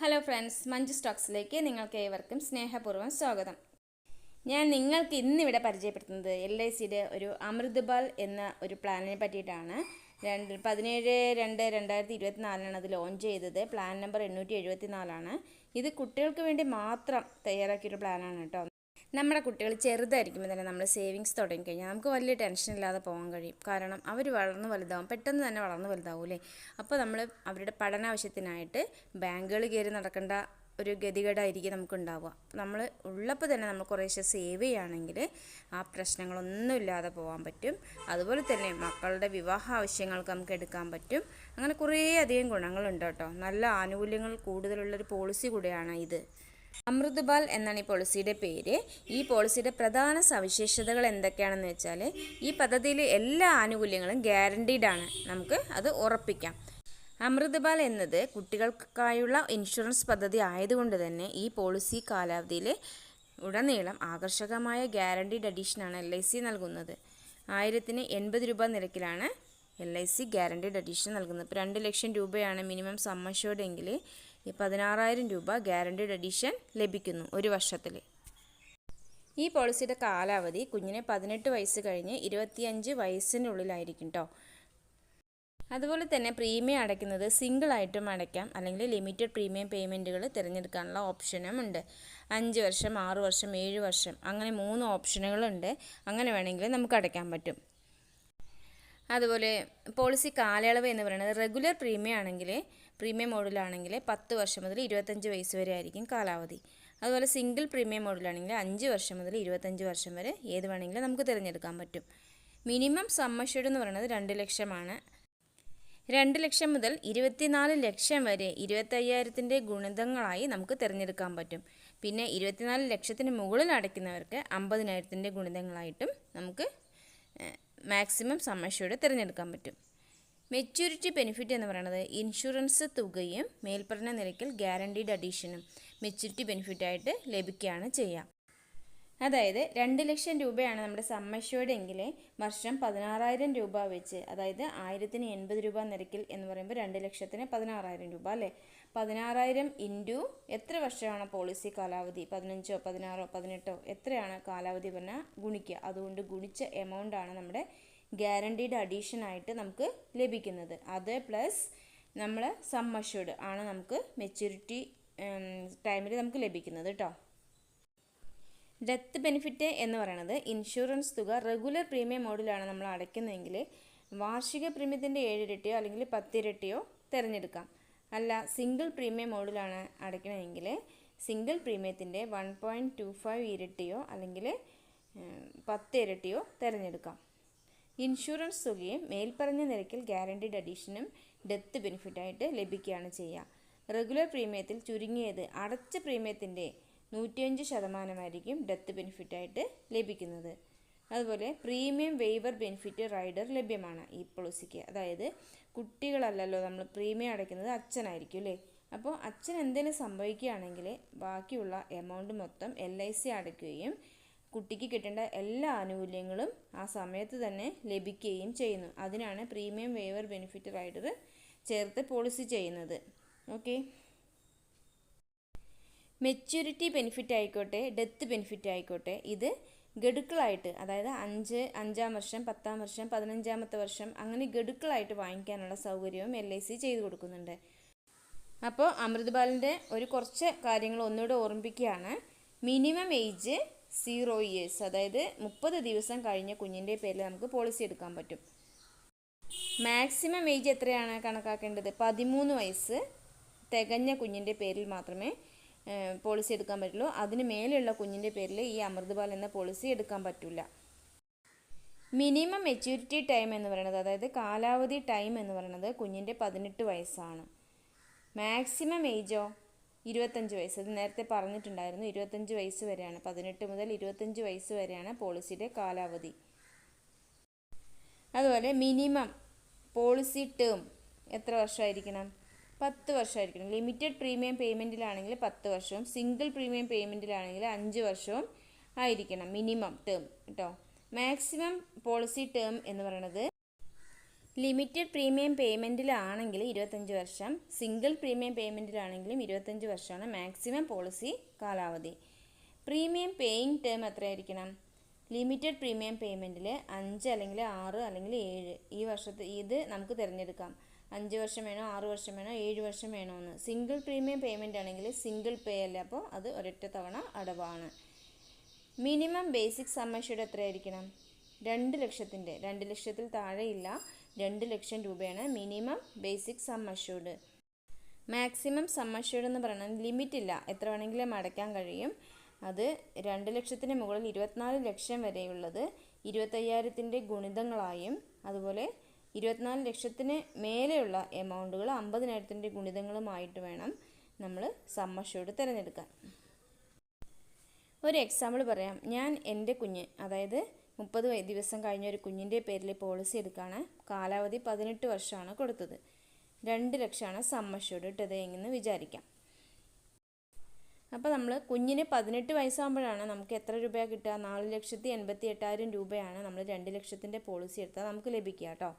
Hello friends Manju സ്റ്റോക്സിലേക്ക് നിങ്ങൾക്ക് ഏവർക്കും സ്നേഹപൂർവം സ്വാഗതം. ഞാൻ നിങ്ങൾക്ക് ഇന്നിവിടെ പരിചയപ്പെടുത്തുന്നത് എൽ ഐ സിയുടെ ഒരു അമൃത്ബാൽ എന്ന ഒരു പ്ലാനിനെ പറ്റിയിട്ടാണ്. രണ്ട് പതിനേഴ് രണ്ട് രണ്ടായിരത്തി ഇരുപത്തി നാലിനാണ് അത് ലോഞ്ച് ചെയ്തത്. പ്ലാൻ നമ്പർ എണ്ണൂറ്റി എഴുപത്തി നാലാണ് ഇത് കുട്ടികൾക്ക് വേണ്ടി മാത്രം തയ്യാറാക്കിയൊരു പ്ലാനാണ് കേട്ടോ. നമ്മുടെ കുട്ടികൾ ചെറുതായിരിക്കുമ്പോൾ തന്നെ നമ്മൾ സേവിങ്സ് തുടങ്ങി കഴിഞ്ഞാൽ നമുക്ക് വലിയ ടെൻഷൻ ഇല്ലാതെ പോകാൻ കഴിയും. കാരണം അവർ വളർന്ന് വലുതാവും പെട്ടെന്ന് തന്നെ വളർന്ന് വലുതാവൂലേ അപ്പോൾ നമ്മൾ അവരുടെ പഠനാവശ്യത്തിനായിട്ട് ബാങ്കുകൾ കയറി നടക്കേണ്ട ഒരു ഗതികേടായിരിക്കും നമുക്കുണ്ടാവുക നമ്മൾ ഉള്ളപ്പോൾ തന്നെ നമ്മൾ കുറേശ്ശെ സേവ് ചെയ്യുകയാണെങ്കിൽ ആ പ്രശ്നങ്ങളൊന്നും ഇല്ലാതെ പോകാൻ പറ്റും. അതുപോലെ തന്നെ മക്കളുടെ വിവാഹ ആവശ്യങ്ങൾക്ക് നമുക്ക് എടുക്കാൻ പറ്റും. അങ്ങനെ കുറേ അധികം ഗുണങ്ങളുണ്ട് കേട്ടോ. നല്ല ആനുകൂല്യങ്ങൾ കൂടുതലുള്ളൊരു പോളിസി കൂടിയാണ് ഇത്. അമൃത്ബാൽ എന്നാണ് ഈ പോളിസിയുടെ പേര്. ഈ പോളിസിയുടെ പ്രധാന സവിശേഷതകൾ എന്തൊക്കെയാണെന്ന് വെച്ചാൽ ഈ പദ്ധതിയിലെ എല്ലാ ആനുകൂല്യങ്ങളും ഗ്യാരണ്ടീഡ് ആണ്. നമുക്ക് അത് ഉറപ്പിക്കാം. അമൃത്ബാൽ എന്നത് കുട്ടികൾക്കായുള്ള ഇൻഷുറൻസ് പദ്ധതി ആയതുകൊണ്ട് തന്നെ ഈ പോളിസി കാലാവധിയിൽ ഉടനീളം ആകർഷകമായ ഗ്യാരണ്ടീഡ് അഡീഷനാണ് എൽ ഐ സി നൽകുന്നത്. ആയിരത്തിന് എൺപത് രൂപ നിരക്കിലാണ് L I C guaranteed addition നൽകുന്നത്. ഇപ്പോൾ രണ്ട് ലക്ഷം രൂപയാണ് മിനിമം എങ്കിൽ ഈ പതിനാറായിരം രൂപ ഗ്യാരണ്ടീഡ് അഡീഷൻ ലഭിക്കുന്നു ഒരു വർഷത്തിൽ. ഈ പോളിസിയുടെ കാലാവധി കുഞ്ഞിനെ പതിനെട്ട് വയസ്സ് കഴിഞ്ഞ് ഇരുപത്തിയഞ്ച് വയസ്സിനുള്ളിലായിരിക്കും കേട്ടോ അതുപോലെ തന്നെ പ്രീമിയം അടയ്ക്കുന്നത് സിംഗിൾ ആയിട്ടും അടയ്ക്കാം. അല്ലെങ്കിൽ ലിമിറ്റഡ് പ്രീമിയം പേയ്മെന്റുകൾ തിരഞ്ഞെടുക്കാനുള്ള ഓപ്ഷനും ഉണ്ട്. അഞ്ച് വർഷം ആറ് വർഷം ഏഴ് വർഷം അങ്ങനെ മൂന്ന് ഓപ്ഷനുകളുണ്ട് അങ്ങനെ വേണമെങ്കിൽ നമുക്ക് അടയ്ക്കാൻ പറ്റും. അതുപോലെ പോളിസി കാലയളവ് എന്ന് പറയുന്നത് റെഗുലർ പ്രീമിയം ആണെങ്കിൽ പ്രീമിയം മോഡിലാണെങ്കിൽ പത്ത് വർഷം മുതൽ ഇരുപത്തഞ്ച് വയസ്സ് വരെ ആയിരിക്കും കാലാവധി. അതുപോലെ സിംഗിൾ പ്രീമിയം മോഡിലാണെങ്കിൽ അഞ്ച് വർഷം മുതൽ ഇരുപത്തഞ്ച് വർഷം വരെ ഏത് വേണമെങ്കിലും നമുക്ക് തിരഞ്ഞെടുക്കാൻ പറ്റും. മിനിമം സമ്മഷ്യൂഡ് എന്ന് പറയുന്നത് രണ്ട് ലക്ഷമാണ്. രണ്ട് ലക്ഷം മുതൽ ഇരുപത്തിനാല് ലക്ഷം വരെ ഇരുപത്തയ്യായിരത്തിന്റെ ഗുണിതങ്ങളായി നമുക്ക് തിരഞ്ഞെടുക്കാൻ പറ്റും. പിന്നെ ഇരുപത്തിനാല് ലക്ഷത്തിന് മുകളിൽ അടയ്ക്കുന്നവർക്ക് അമ്പതിനായിരത്തിന്റെ ഗുണിതങ്ങളായിട്ടും നമുക്ക് മാക്സിമം സമ്മഷ്യൂഡ് തിരഞ്ഞെടുക്കാൻ പറ്റും. മെച്യൂരിറ്റി ബെനിഫിറ്റ് എന്ന് പറയുന്നത് ഇൻഷുറൻസ് തുകയും മേൽപ്പറഞ്ഞ നിരക്കിൽ ഗ്യാരണ്ടീഡ് അഡീഷനും മെച്യൂരിറ്റി ബെനിഫിറ്റായിട്ട് ലഭിക്കുകയാണ് ചെയ്യുക. അതായത് രണ്ട് ലക്ഷം രൂപയാണ് നമ്മുടെ സമ്മഷ്യോർഡ് എങ്കിൽ വർഷം പതിനാറായിരം രൂപ വെച്ച് അതായത് ആയിരത്തിന് എൺപത് രൂപ നിരക്കിൽ എന്ന് പറയുമ്പോൾ രണ്ട് ലക്ഷത്തിന് പതിനാറായിരം രൂപ അല്ലേ? പതിനാറായിരം ഇന്റു എത്ര വർഷമാണ് പോളിസി കാലാവധി? പതിനഞ്ചോ പതിനാറോ പതിനെട്ടോ എത്രയാണ് കാലാവധി പറഞ്ഞാൽ ഗുണിക്കുക. അതുകൊണ്ട് ഗുണിച്ച എമൗണ്ടാണ് നമ്മുടെ ഗ്യാരണ്ടീഡ് അഡീഷൻ ആയിട്ട് നമുക്ക് ലഭിക്കുന്നത്. അത് പ്ലസ് നമ്മൾ സം അഷ്യൂർഡ് ആണ് നമുക്ക് മെച്യൂരിറ്റി ടൈമിൽ നമുക്ക് ലഭിക്കുന്നത് കേട്ടോ ഡെത്ത് ബെനിഫിറ്റ് എന്ന് പറയുന്നത് ഇൻഷുറൻസ് തുക റെഗുലർ പ്രീമിയം മോഡിലാണ് നമ്മൾ അടയ്ക്കുന്നതെങ്കിൽ വാർഷിക പ്രീമിയത്തിന്റെ ഏഴിരട്ടിയോ അല്ലെങ്കിൽ പത്തിരട്ടിയോ തിരഞ്ഞെടുക്കാം. അല്ല സിംഗിൾ പ്രീമിയം മോഡിലാണ് അടയ്ക്കണമെങ്കിൽ സിംഗിൾ പ്രീമിയത്തിന്റെ വൺ പോയിന്റ് ടു ഫൈവ് ഇരട്ടിയോ അല്ലെങ്കിൽ പത്ത് ഇരട്ടിയോ തിരഞ്ഞെടുക്കാം. ഇൻഷുറൻസ് തുകയും മേൽപ്പറഞ്ഞ നിരക്കിൽ ഗ്യാരണ്ടീഡ് അഡീഷനും ഡെത്ത് ബെനിഫിറ്റായിട്ട് ലഭിക്കുകയാണ് ചെയ്യുക. റെഗുലർ പ്രീമിയത്തിൽ ചുരുങ്ങിയത് അടച്ച പ്രീമിയത്തിന്റെ നൂറ്റിയഞ്ച് ശതമാനമായിരിക്കും ഡെത്ത് ബെനിഫിറ്റായിട്ട് ലഭിക്കുന്നത്. അതുപോലെ പ്രീമിയം വെയ്വർ ബെനിഫിറ്റ് റൈഡർ ലഭ്യമാണ് ഈ പോളിസിക്ക് അതായത് കുട്ടികളല്ലല്ലോ നമ്മൾ പ്രീമിയം അടയ്ക്കുന്നത് അച്ഛനായിരിക്കും അല്ലേ? അപ്പോൾ അച്ഛൻ എന്തെങ്കിലും സംഭവിക്കുകയാണെങ്കിൽ ബാക്കിയുള്ള എമൗണ്ട് മൊത്തം എൽ ഐ സി അടയ്ക്കുകയും കുട്ടിക്ക് കിട്ടേണ്ട എല്ലാ ആനുകൂല്യങ്ങളും ആ സമയത്ത് തന്നെ ലഭിക്കുകയും ചെയ്യുന്നു. അതിനാണ് പ്രീമിയം വേവർ ബെനിഫിറ്റ് റൈഡർ ചേർത്ത് പോളിസി ചെയ്യുന്നത്. ഓക്കെ മെച്യൂരിറ്റി ബെനിഫിറ്റ് ആയിക്കോട്ടെ ഡെത്ത് ബെനിഫിറ്റ് ആയിക്കോട്ടെ ഇത് ഗഡുക്കളായിട്ട് അതായത് അഞ്ച് അഞ്ചാം വർഷം പത്താം വർഷം പതിനഞ്ചാമത്തെ വർഷം അങ്ങനെ ഗഡുക്കളായിട്ട് വാങ്ങിക്കാനുള്ള സൗകര്യവും എൽ ഐ സി ചെയ്തു കൊടുക്കുന്നുണ്ട്. അപ്പോൾ അമൃത്ബാലിന്റെ ഒരു കുറച്ച് കാര്യങ്ങൾ ഒന്നുകൂടെ ഓർമ്മിപ്പിക്കുകയാണ്. മിനിമം ഏജ് സീറോ ഇയേഴ്സ് അതായത് മുപ്പത് ദിവസം കഴിഞ്ഞ കുഞ്ഞിന്റെ പേരിൽ നമുക്ക് പോളിസി എടുക്കാൻ പറ്റും. മാക്സിമം ഏജ് എത്രയാണ് കണക്കാക്കേണ്ടത്? പതിമൂന്ന് വയസ്സ് തികഞ്ഞ കുഞ്ഞിന്റെ പേരിൽ മാത്രമേ പോളിസി എടുക്കാൻ പറ്റുള്ളൂ. അതിന് മേലെയുള്ള കുഞ്ഞിന്റെ പേരിൽ ഈ അമൃതപാൽ എന്ന പോളിസി എടുക്കാൻ പറ്റില്ല മിനിമം മെച്യൂരിറ്റി ടൈം എന്ന് പറയുന്നത് അതായത് കാലാവധി ടൈം എന്ന് പറയുന്നത് കുഞ്ഞിന്റെ പതിനെട്ട് വയസ്സാണ്. മാക്സിമം ഏജോ ഇരുപത്തഞ്ച് വയസ്സ്. ഇത് നേരത്തെ പറഞ്ഞിട്ടുണ്ടായിരുന്നു ഇരുപത്തഞ്ച് വയസ്സ് വരെയാണ്. പതിനെട്ട് മുതൽ ഇരുപത്തഞ്ച് വയസ്സ് വരെയാണ് പോളിസിയുടെ കാലാവധി. അതുപോലെ മിനിമം പോളിസി ടേം എത്ര വർഷമായിരിക്കണം? പത്ത് വർഷമായിരിക്കണം. ലിമിറ്റഡ് പ്രീമിയം പേയ്മെന്റിലാണെങ്കിൽ പത്ത് വർഷവും സിംഗിൾ പ്രീമിയം പേയ്മെന്റിലാണെങ്കിൽ അഞ്ച് വർഷവും ആയിരിക്കണം മിനിമം ടേം. കേട്ടോ? മാക്സിമം പോളിസി ടേം എന്ന് പറയുന്നത് ലിമിറ്റഡ് പ്രീമിയം പേയ്മെന്റിലാണെങ്കിൽ ഇരുപത്തഞ്ച് വർഷം സിംഗിൾ പ്രീമിയം പേയ്മെന്റിലാണെങ്കിലും ഇരുപത്തഞ്ച് വർഷമാണ് മാക്സിമം പോളിസി കാലാവധി. പ്രീമിയം പേയിങ് ടേം എത്രയായിരിക്കണം? ലിമിറ്റഡ് പ്രീമിയം പേയ്മെന്റിൽ അഞ്ച് അല്ലെങ്കിൽ ആറ് അല്ലെങ്കിൽ ഏഴ്. ഈ വർഷത്തെ ഇത് നമുക്ക് തിരഞ്ഞെടുക്കാം. അഞ്ച് വർഷം വേണോ ആറ് വർഷം വേണോ ഏഴ് വർഷം വേണോ എന്ന് സിംഗിൾ പ്രീമിയം പേയ്മെന്റ് ആണെങ്കിൽ സിംഗിൾ പേ അല്ല അപ്പോൾ അത് ഒരൊറ്റ തവണ അടവാണ്. Minimum basic സമ്മഷ്യൂർഡ് എത്രയായിരിക്കണം? രണ്ട് ലക്ഷത്തിന്റെ. രണ്ട് ലക്ഷത്തിൽ താഴെയില്ല. രണ്ട് ലക്ഷം രൂപയാണ് minimum basic sum assured. Maximum sum assured എന്ന് പറയുന്നത് ലിമിറ്റ് ഇല്ല എത്ര വേണമെങ്കിലും അടയ്ക്കാൻ കഴിയും. അത് രണ്ട് ലക്ഷത്തിന് മുകളിൽ ഇരുപത്തിനാല് ലക്ഷം വരെയുള്ളത് ഇരുപത്തയ്യായിരത്തിന്റെ ഗുണിതങ്ങളായും അതുപോലെ ഇരുപത്തിനാല് ലക്ഷത്തിന് മേലെയുള്ള എമൗണ്ടുകൾ അമ്പതിനായിരത്തിന്റെ ഗുണിതങ്ങളുമായിട്ട് വേണം നമ്മൾ സം അഷ്യൂർഡ് തിരഞ്ഞെടുക്കാൻ. ഒരു എക്സാമ്പിൾ പറയാം. ഞാൻ എന്റെ കുഞ്ഞ് അതായത് മുപ്പത് ദിവസം കഴിഞ്ഞ ഒരു കുഞ്ഞിന്റെ പേരിൽ പോളിസി എടുക്കുകയാണ് കാലാവധി പതിനെട്ട് വർഷമാണ് കൊടുത്തത്. രണ്ട് ലക്ഷമാണ് സമ്മഷ്യൂർഡ് ഇട്ടത് എന്ന് വിചാരിക്കാം. അപ്പോൾ നമ്മൾ കുഞ്ഞിന് പതിനെട്ട് വയസ്സാകുമ്പോഴാണ് നമുക്ക് എത്ര രൂപയാണ് കിട്ടുക? നാല് ലക്ഷത്തി എൺപത്തി എട്ടായിരം രൂപയാണ് നമ്മൾ രണ്ട് ലക്ഷത്തിന്റെ പോളിസി എടുത്താൽ നമുക്ക് ലഭിക്കുക കേട്ടോ.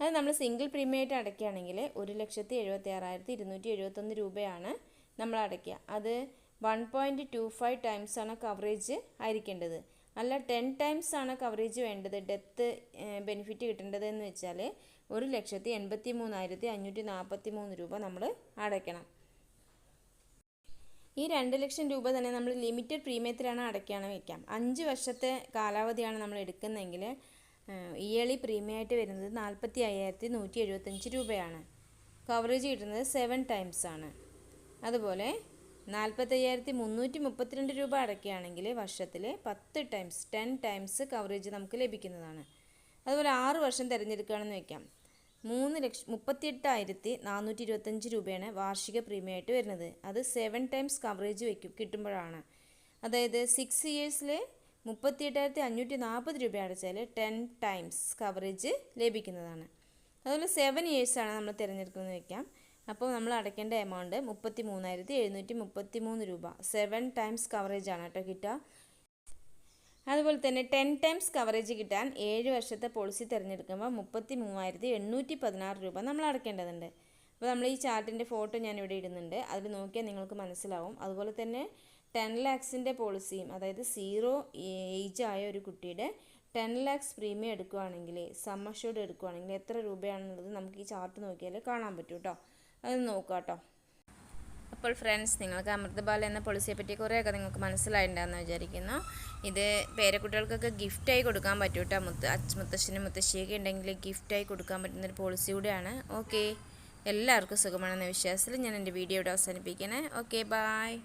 അത് നമ്മൾ സിംഗിൾ പ്രീമിയം ആയിട്ട് അടയ്ക്കുകയാണെങ്കിൽ ഒരു ലക്ഷത്തി എഴുപത്തി ആറായിരത്തി ഇരുന്നൂറ്റി എഴുപത്തൊന്ന് രൂപയാണ് നമ്മൾ അടയ്ക്കുക. അത് വൺ പോയിന്റ് ടു ഫൈവ് ടൈംസാണ് കവറേജ് ആയിരിക്കേണ്ടത്. അല്ല ടെൻ ടൈംസ് ആണ് കവറേജ് വേണ്ടത്. ഡെത്ത് ബെനിഫിറ്റ് കിട്ടേണ്ടത് എന്ന് വെച്ചാൽ ഒരു ലക്ഷത്തി എൺപത്തി മൂന്നായിരത്തി അഞ്ഞൂറ്റി നാൽപ്പത്തി മൂന്ന് രൂപ നമ്മൾ അടയ്ക്കണം. ഈ രണ്ട് ലക്ഷം രൂപ തന്നെ നമ്മൾ ലിമിറ്റഡ് പ്രീമിയത്തിലാണ് അടയ്ക്കുകയാണ് വയ്ക്കാം അഞ്ച് വർഷത്തെ കാലാവധിയാണ് നമ്മൾ എടുക്കുന്നതെങ്കിൽ ഇയർലി പ്രീമിയമായിട്ട് വരുന്നത് നാൽപ്പത്തി അയ്യായിരത്തി നൂറ്റി എഴുപത്തഞ്ച് രൂപയാണ്. കവറേജ് കിട്ടുന്നത് സെവൻ ടൈംസ് ആണ്. അതുപോലെ നാൽപ്പത്തയ്യായിരത്തി മുന്നൂറ്റി മുപ്പത്തിരണ്ട് രൂപ അടയ്ക്കുകയാണെങ്കിൽ വർഷത്തിൽ പത്ത് ടൈംസ് ടെൻ ടൈംസ് കവറേജ് നമുക്ക് ലഭിക്കുന്നതാണ്. അതുപോലെ ആറ് വർഷം തിരഞ്ഞെടുക്കുകയാണെന്ന് വയ്ക്കാം മൂന്ന് ലക്ഷം മുപ്പത്തിയെട്ടായിരത്തി നാനൂറ്റി ഇരുപത്തഞ്ച് രൂപയാണ് വാർഷിക പ്രീമിയം ആയിട്ട് വരുന്നത്. അത് സെവൻ ടൈംസ് കവറേജ് വയ്ക്കും കിട്ടുമ്പോഴാണ്. അതായത് സിക്സ് ഇയേഴ്സിൽ മുപ്പത്തിയെട്ടായിരത്തി അഞ്ഞൂറ്റി നാൽപ്പത് രൂപ അടച്ചാൽ ടെൻ ടൈംസ് കവറേജ് ലഭിക്കുന്നതാണ്. അതുപോലെ സെവൻ ഇയേഴ്സാണ് നമ്മൾ തിരഞ്ഞെടുക്കുന്നത് വയ്ക്കാം അപ്പോൾ നമ്മൾ അടയ്ക്കേണ്ട എമൗണ്ട് മുപ്പത്തി മൂന്നായിരത്തി എഴുന്നൂറ്റി മുപ്പത്തി മൂന്ന് രൂപ. സെവൻ ടൈംസ് കവറേജ് ആണ് കേട്ടോ കിട്ടുക. അതുപോലെ തന്നെ ടെൻ ടൈംസ് കവറേജ് കിട്ടാൻ ഏഴ് വർഷത്തെ പോളിസി തിരഞ്ഞെടുക്കുമ്പോൾ മുപ്പത്തി മൂവായിരത്തി എണ്ണൂറ്റി പതിനാറ് രൂപ നമ്മൾ അടയ്ക്കേണ്ടതുണ്ട്. അപ്പോൾ നമ്മൾ ഈ ചാർട്ടിന്റെ ഫോട്ടോ ഞാൻ ഇവിടെ ഇടുന്നുണ്ട്. അതിൽ നോക്കിയാൽ നിങ്ങൾക്ക് മനസ്സിലാവും. അതുപോലെ തന്നെ ടെൻ ലാക്സിന്റെ പോളിസിയും അതായത് സീറോ ഏജ് ആയ ഒരു കുട്ടിയുടെ ടെൻ ലാക്സ് പ്രീമിയം എടുക്കുകയാണെങ്കിൽ സം അഷ്യൂർഡ് എടുക്കുകയാണെങ്കിൽ എത്ര രൂപയാണെന്നുള്ളത് നമുക്ക് ഈ ചാർട്ട് നോക്കിയാൽ കാണാൻ പറ്റും കേട്ടോ. അത് നോക്കാം കേട്ടോ അപ്പോൾ ഫ്രണ്ട്സ് നിങ്ങൾക്ക് അമൃതബാല എന്ന പോളിസിയെ പറ്റി കുറേയൊക്കെ നിങ്ങൾക്ക് മനസ്സിലായിട്ടുണ്ടെന്ന് വിചാരിക്കുന്നു. ഇത് പേരക്കുട്ടികൾക്കൊക്കെ ഗിഫ്റ്റായി കൊടുക്കാൻ പറ്റും കേട്ടോ മുത്ത അച്ഛ മുത്തശ്ശനും മുത്തശ്ശിയൊക്കെ ഉണ്ടെങ്കിൽ ഗിഫ്റ്റായി കൊടുക്കാൻ പറ്റുന്നൊരു പോളിസി കൂടെയാണ്. ഓക്കെ എല്ലാവർക്കും സുഖമാണെന്ന വിശ്വാസത്തിൽ ഞാൻ എന്റെ വീഡിയോ ഇവിടെ അവസാനിപ്പിക്കണേ. Okay bye